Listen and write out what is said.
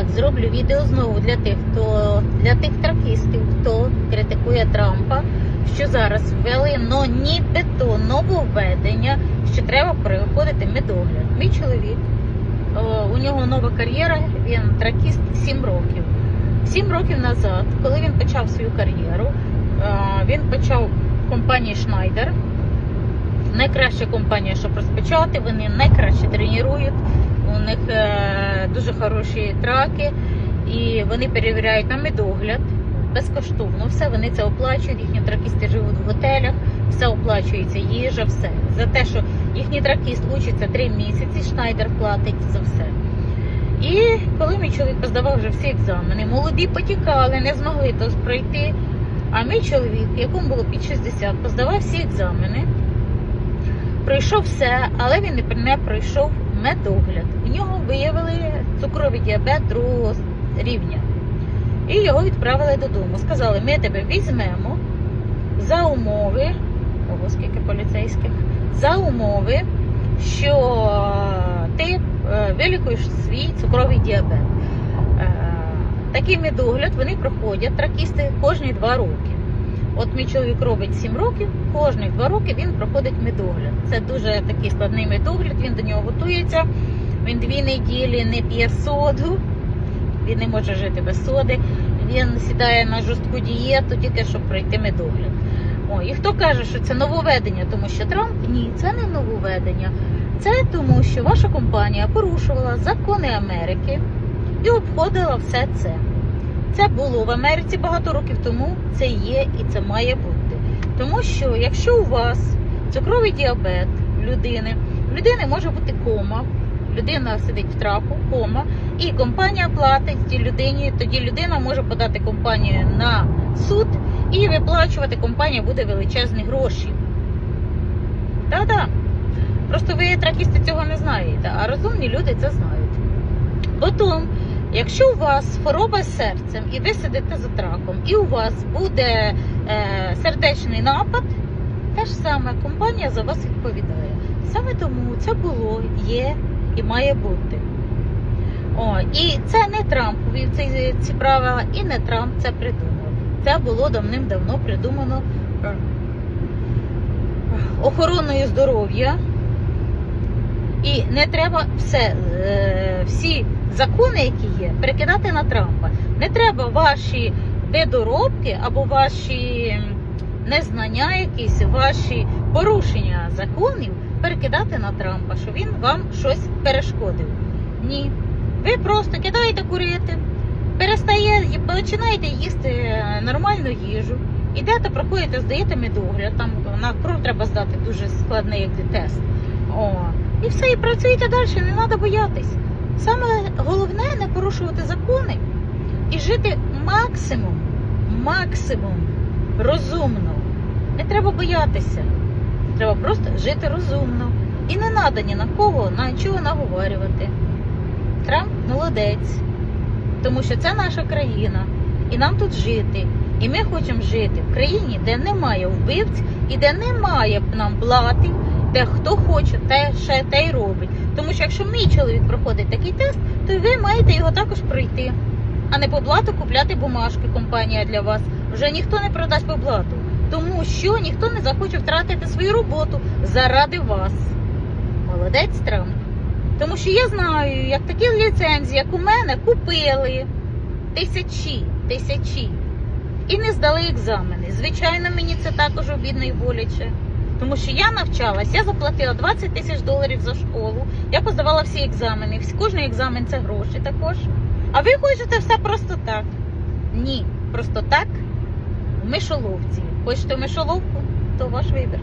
Так, зроблю відео знову для тих, хто для тих тракістів, хто критикує Трампа, що зараз ввели но нібито нововведення, що треба переходити медогляд. Мій чоловік, у нього нова кар'єра, він тракіст 7 років. 7 років назад, коли він почав свою кар'єру, він почав компанії Schneider. Найкраща компанія, щоб розпочати, вони найкраще тренують. У них е, дуже хороші траки, і вони перевіряють на медогляд безкоштовно. Все вони це оплачують. Їхні тракісти живуть в готелях, все оплачується, їжа, все. За те, що їхній тракіст учиться 3 місяці, Шнайдер платить за все. І коли мій чоловік поздавав вже всі екзамени, молоді потікали, не змогли то пройти. А мій чоловік, якому було під 60, поздавав всі екзамени, пройшов все, але він не- пройшов медогляд. У нього виявили цукровий діабет другого рівня. І його відправили додому. Сказали, ми тебе візьмемо за умови, ого, скільки поліцейських, за умови, що ти е, вилікуєш свій цукровий діабет. Е, Такий медогляд вони проходять, тракісти кожні два роки. От мій чоловік робить 7 років, кожні 2 роки він проходить медогляд. Це дуже такий складний медогляд, він до нього готується. Він дві неділі не п'є соду, він не може жити без соди. Він сідає на жорстку дієту, тільки щоб пройти медогляд. О, і хто каже, що це нововведення, тому що Трамп ні, це не нововведення. Це тому, що ваша компанія порушувала закони Америки і обходила все це. Це було в Америці багато років тому, це є і це має бути. Тому що якщо у вас цукровий діабет людини, в людини може бути кома, людина сидить в траку, кома, і компанія платить тій людині, тоді людина може подати компанію на суд і виплачувати компанія буде величезні гроші. Так-так. Просто ви тракісти цього не знаєте, а розумні люди це знають. Потім, якщо у вас хвороба з серцем і ви сидите за траком, і у вас буде е, сердечний напад, те ж саме компанія за вас відповідає. Саме тому це було, є і має бути. О, і це не Трамп ввів ці, ці правила, і не Трамп це придумав. Це було давним-давно придумано е, охороною здоров'я. І не треба все, е, всі закони, які є, перекидати на Трампа. Не треба ваші недоробки або ваші незнання, якісь, ваші порушення законів перекидати на Трампа, що він вам щось перешкодив. Ні. Ви просто кидаєте курити, перестає, починаєте їсти е, нормальну їжу, ідете, проходите, здаєте медогляд, там на кров треба здати дуже складний тест. О, і все, і працюйте далі, не треба боятись. Саме головне не порушувати закони і жити максимум, максимум розумно. Не треба боятися. Треба просто жити розумно. І не треба ні на кого на чого наговорювати. Трамп молодець, тому що це наша країна, і нам тут жити. І ми хочемо жити в країні, де немає вбивць і де немає нам плати, де хто хоче, те ще те й робить. Тому що якщо мій чоловік проходить такий тест, то ви маєте його також пройти, а не по блату купляти бумажки. Компанія для вас вже ніхто не продасть по блату, тому що ніхто не захоче втратити свою роботу заради вас. Молодець Трамп. Тому що я знаю, як такі ліцензії, як у мене, купили тисячі, тисячі. І не здали екзамени. Звичайно, мені це також обідно і боляче. Тому що я навчалась, я заплатила 20 тисяч доларів за школу, я поздавала всі екзамени, кожен екзамен це гроші також. А ви хочете все просто так? Ні, просто так в мишоловці. Хочете в мишоловку, то ваш вибір.